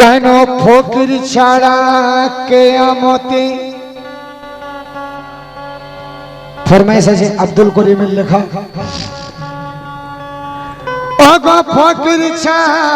কেন ফকির ছাড়া কেয়ামতে ফরমাইশ আছে আব্দুল করিমের লেখা অগ ফকির ছাড়া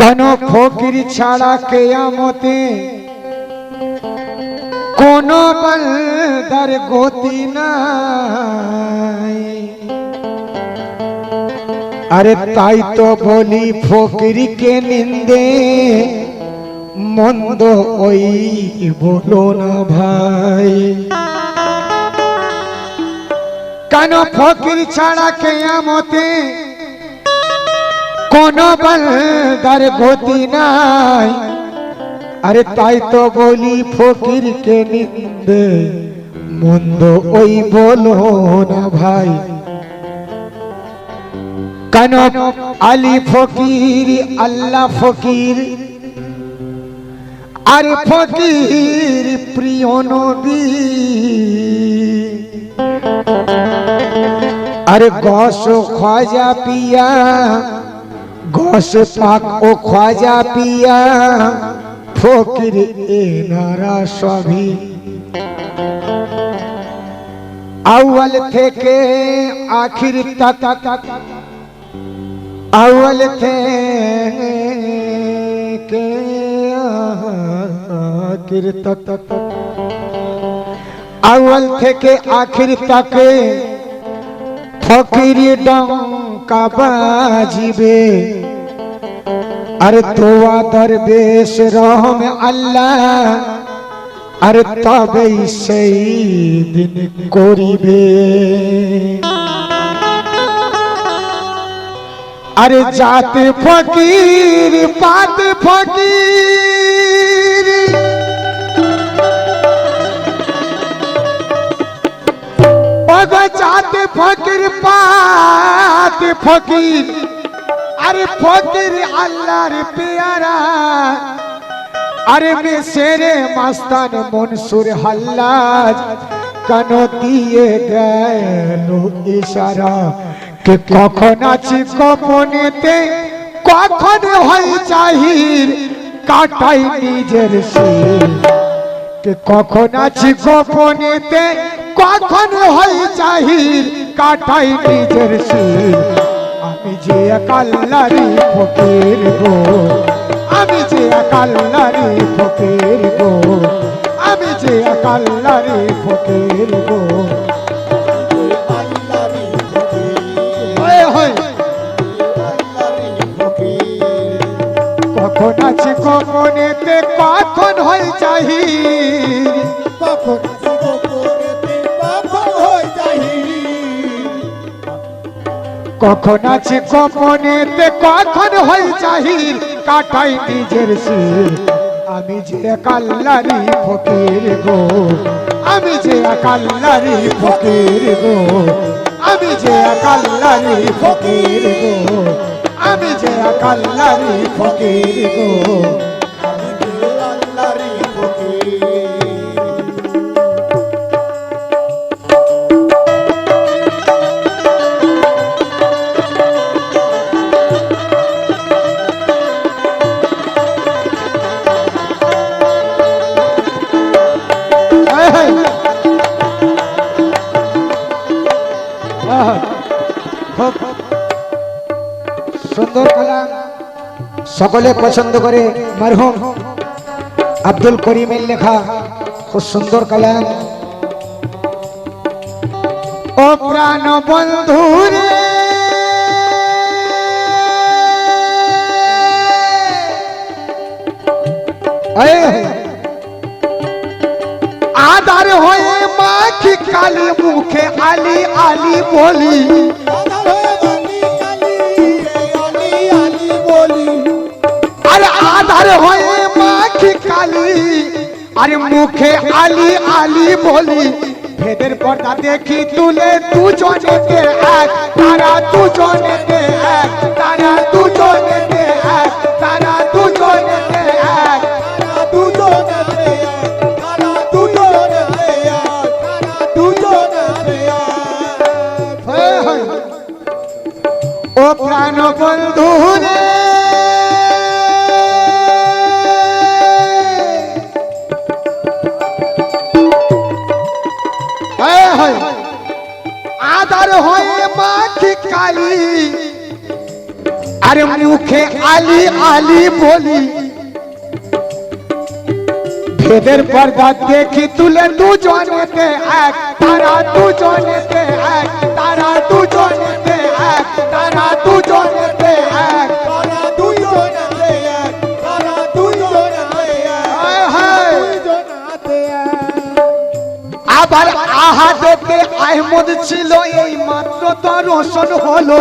কেন ফকির ছাড়া কেয়ামতে কোন বলদার গতি নাই। আরে তাই তো বলি ফকিরকে নিন্দে, মন্দ ওই বলো না ভাই। কেন ফকির ছাড়া কেয়ামতে কোন বলদার গতি নাই? আরে তাই তো বলি ফকিরকে নিন্দে। মন্দ ওই বলো না ভাই। কেন আলী ফকির, আল্লাহ ফকির? আর ফকির প্রিয় নবী। আরে গস খাজা পিয়া, গস পাক ও খাজা পিয়া। ফকির এনারা সবই আউয়াল থেকে আখির তক। আউয়াল থেকে আখির আউয়াল থেকে আখির তাকে। ফকির ডঙ্কা বাজিবে আরে তোয়া দরবেশ রহম আল্লাহ। আরে তবেই সেই দিন করিবে। আরে জাতে ফকির, পাত ফকির। জাতে ফকির, পাত ফকির। আরে ফকির আল্লাহর পেয়ারা। আরে মেসেরে মাস্তান মনসুর হাল্লাজ, কান দিয়ে গেল ইশারা? কে কখন আছি গোপনেতে? কখন হয় চাহির কাটাই নিজের কে কখন আছি গোপনেতে? কখন হয় চাহির কাটাই নিজের শির। আমি যে কাল্লারি ফকির গো। আমি যে কাল্লারি ফকির গো। আমি যে কাল্লারি ফকির গো। কখন আছে কখনেতে কখন হয় চাহির কখন আছে কখনেতে কখন হয় চাহির কাটাই নিজের শির। আমি যে কাল্লারি ফকির গো, আমি যে কাল্লারি ফকির গো, আমি যে কাল্লারি ফকির গো, আমি যে কাল্লারি ফকির গো। সকলে পছন্দ করে মরহুম। আব্দুল করিমের লেখা খুব সুন্দর কালাম। ও প্রাণ বন্ধু রে। আয়ে, আদার হয়ে মা মাখি কালি মুখে আলি আলি বলি। আরে হয়ে মাখি কালি, আরে মুখে আলি আলি বলি। ভেদের পর্দা দেখি তুলে দুজনেতে এক, তারা দুজনেতে এক, তারা দুজনেতে এক, তারা দুজনেতে এক। হয়ে হয়ে। ও প্রাণ বন্ধু রে। আরে মুখে আলি আলি বলি ভেদের পর্দা দেখি তুলে দুজনেতে এক তারা দুজনেতে এক তারা দুজনেতে এক তারা দুজনেতে আহাদেতে আহমদ ছিল এই মাত্র তো রোশন হলো।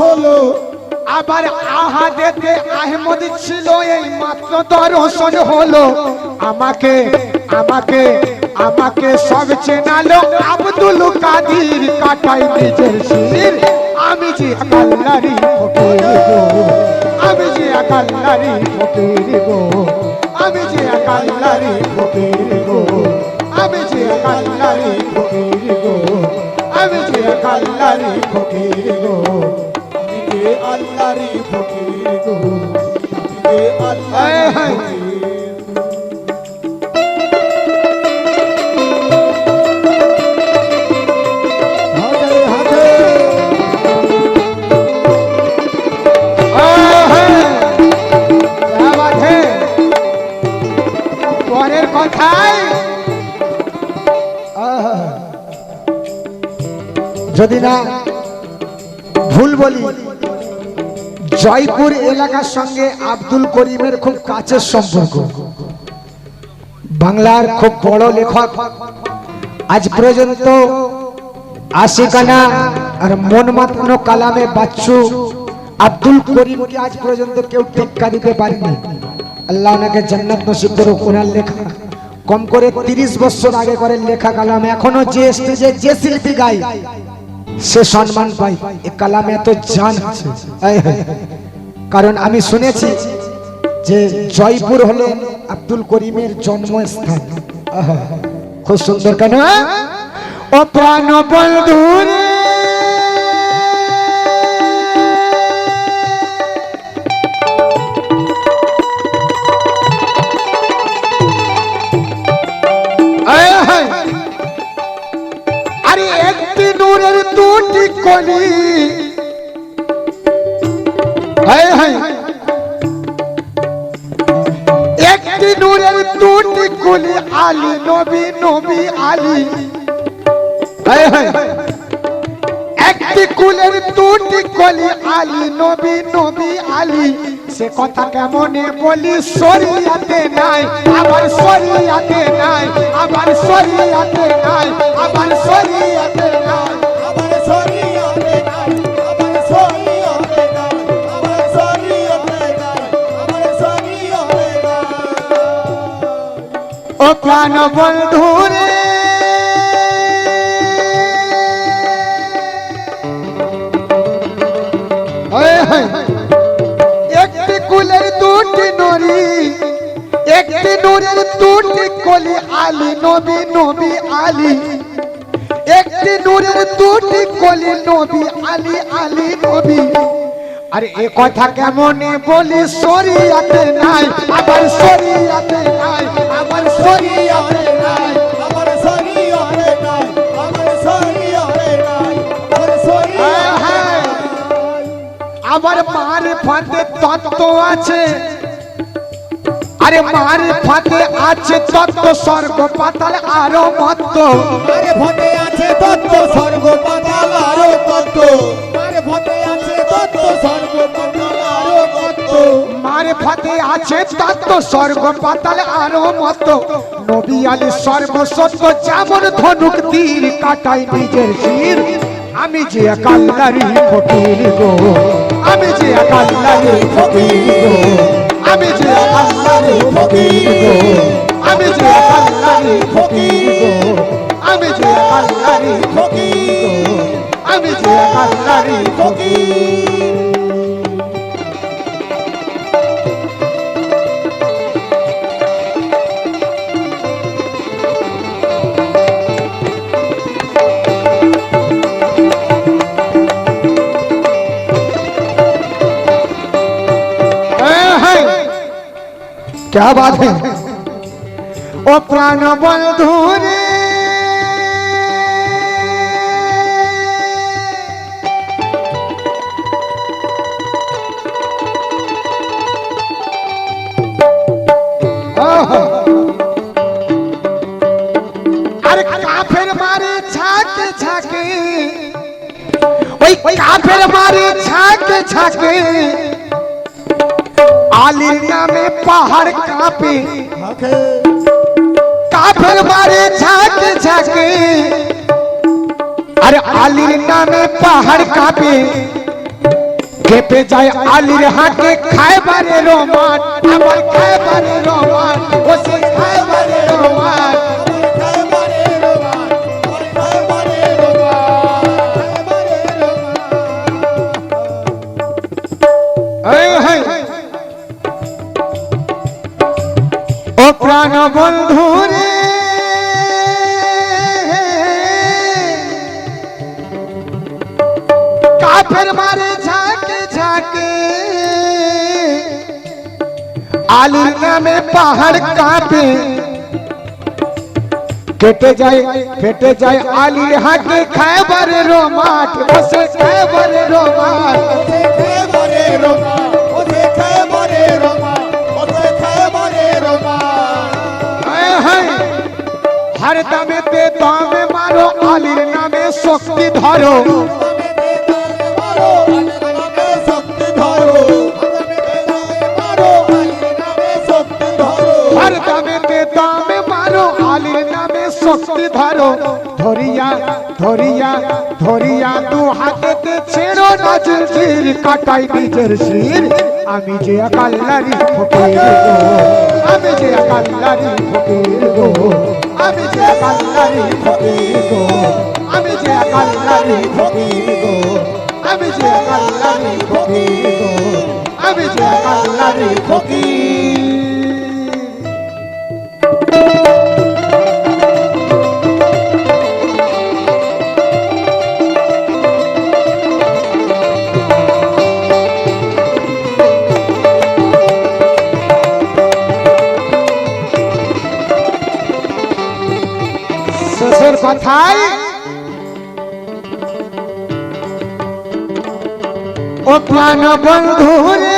হলো। আবার আহাদেতে আহমদ ছিল এই মাত্র তো রোশন হলো। আমাকে আমাকে আমাকে সব চেনালো আব্দুল কাদির কাটাই নিজের শির আমি যে আকাল্লারি ফকির আমি যে আকাল্লারি ফকির গো আমি যে আকাল্লারি ফকির গো আমি যে আকাল্লারি ফকির গো আমি যে আকাল্লারি ফকির গো আমি যে আল্লাহরি ফকির গো আমি যে হায় যদি না ভুল বলি, জয়পুর এলাকার সঙ্গে আব্দুল করিমের খুব কাছের সম্পর্ক। বাংলার খুব বড় লেখক। আজ পর্যন্ত আশিকানা আর মন মাতানো কালামে বাচ্চু আব্দুল করিমকে আজ পর্যন্ত কেউ টেক্কা দিতে পারেনি। আল্লাহ ওনাকে জান্নাত নসিব করুক, ওনার লেখা। কম করে তিরিশ বছর আগে করে লেখা কালাম। এখনও যে স্টেজে যে শিল্পী গায়। সে সম্মান পাই। এ কালামে এত জান আছে। কারণ আমি শুনেছি যে জয়পুর হলো আব্দুল করিমের জন্মস্থান। খুব সুন্দর কেন ও প্রাণ বন্ধু কলি হায় হায়। একটি নূরের দুটি কলি আলী, নবী নবী, আলী। হায় হায়। একটি কুলের দুটি কলি আলী, নবী নবী, আলী। সে কথা কেমনে বলি? শরিয়াতে নাই, আবার শরিয়াতে নাই, আবার শরিয়াতে নাই, আবার শরিয়াতে নাই। প্রাণ বন্ধু। একটি কুলের দুটি নরি একটি নূরের দুটি কলি, আলী নবী নবী আলী। একটি নূরের দুটি কলি, নবী আলী আলী নবী। আরে এ কথা কেমনে বলি? শরিয়াতে নাই আবার নাই আবার শরিয়াতে নাই নাই আবার মার ফাতে তত্ত্ব আছে। আরে মার ফাতে আছে তত্ত্ব স্বর্গ পাতাল আরও মত্ত। আরে আছে তত্ত্ব স্বর্গ পাতাল আরও তত্ত্ব আরে তত্ত্ব স্বর্গ পাতাল, আরও তত্ত্ব মারে ফাতে আছে তত্ত্ব, স্বর্গ পাতাল আরও মত নবী আলী সর্বসত্য যেমন ধনুক তীর কাটাই নিজের শির। আমি যে একাল্লারি ফকির গো, আমি যে একাল্লারি ফকির গো, আমি যে একাল্লারি ফকির গো, আমি যে একাল্লারি ফকির গো, আমি যে একাল্লারি ফকির গো, আমি যে একাল্লারি ফকির क्या बात है? ओ प्राण बल रे। काफिर मारे छाके छाके। आलिया में पहाड़ ছাকে ছাকে আলীর নামে পাহাড় কাঁপে থাকে কাফের মারে ঝাঁকে ঝাঁকে আরে আলীর নামে পাহাড় কাঁপে কেঁপে যায় আলীর হাতে খাইবারে আলীর নামে পাহাড় কাঁপে। কেটে যায়, ফেটে যায় আলীর হাতে খাইবারে রোমাট বসে খাইবারে রোমাট ওতে খাবারে রোমান ওতে খাবারে রোমান ওতে খাবারে রোমান হায় হায়। হর দামে তে দামে মারো, আলীর নামে শক্তি ধরো। দামে তে দামে মারো আলীর নামে শক্তি ধরো। ধরিয়া ধরিয়া ধরিয়া দু হাতেতে ছেড়ো নজর তীর কাটাই নিজের শির। আমি যে একাল্লারি ফকির গো, আমি যে একাল্লারি ফকির গো, আমি যে ফকির গো, আমি যে ফকির গো, আমি যে ফকির গো, আমি যে ফকির ও প্রাণ বন্ধু রে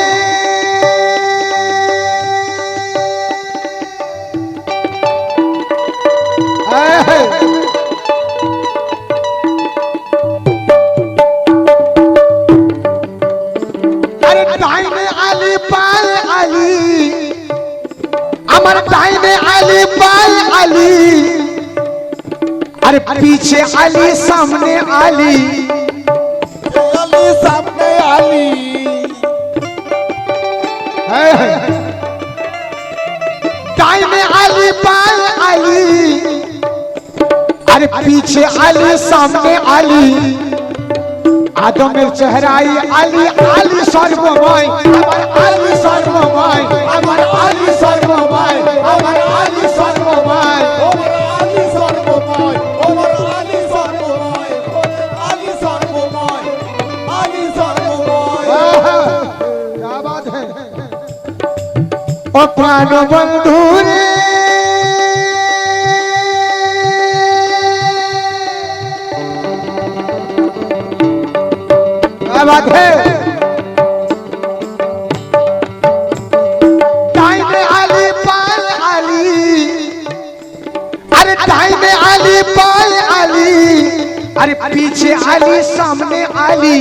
আরে ডাইনে আলি পায় আলি আমার ডাইনে আলি পায় আলি अरे पीछे अली सामने अली আলী সামনে আলী दाहिने अली बाएं अली अरे पीछे अली सामने अली আদমের চেহারাই আলী আলী সর্বময় আমার আলী সর্বময় আমার আলী সর্বময় ओ प्राण बंधु रे क्या बात है दाहिने आली पाल आली अरे दाहिने आली पाल आली अरे पीछे आली सामने आली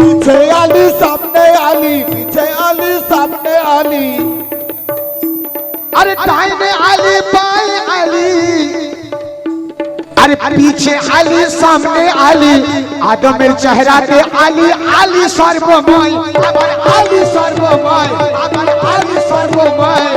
पीछे आली सामने आली पीछे আলী সামনে আলী अरे दाएँ में अली बाएँ अली अरे पीछे अली सामने अली आदमेर चेहरा पे अली अली सर्वमय। अमर अली सर्वमय, अमर अली सर्वमय।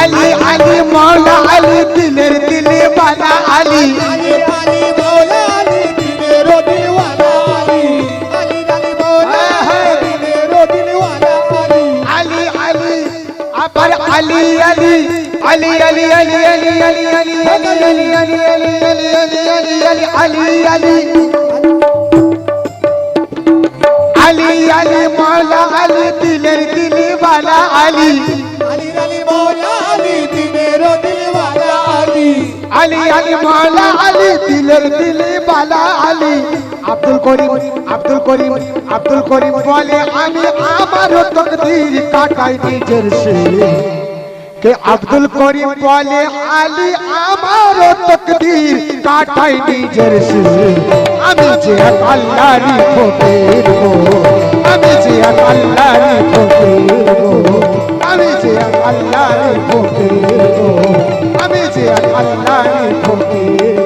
अली अली मौला अली दिलेर दिले बाला अली আলী আলী মালা আলী দিলের দিলি বালা আলী আলী আলী মালা আলী দিলের দিলি বালা আলী আলী আলী মালা আলী দিলের দিলি বালা আলী আব্দুল করিম আব্দুল করিম আব্দুল করিম বলে, আমি আমার তকদির কাটাই নিজের সে কে আব্দুল করিম বলে, আলী আমার তকদির কাটাই নিজের শিশির। আমি যে এক আল্লাহরই ফকির গো। আমি যে এক আল্লাহরই ফকির গো। আমি যে এক আল্লাহরই ফকির গো। আমি যে এক আল্লাহরই ফকির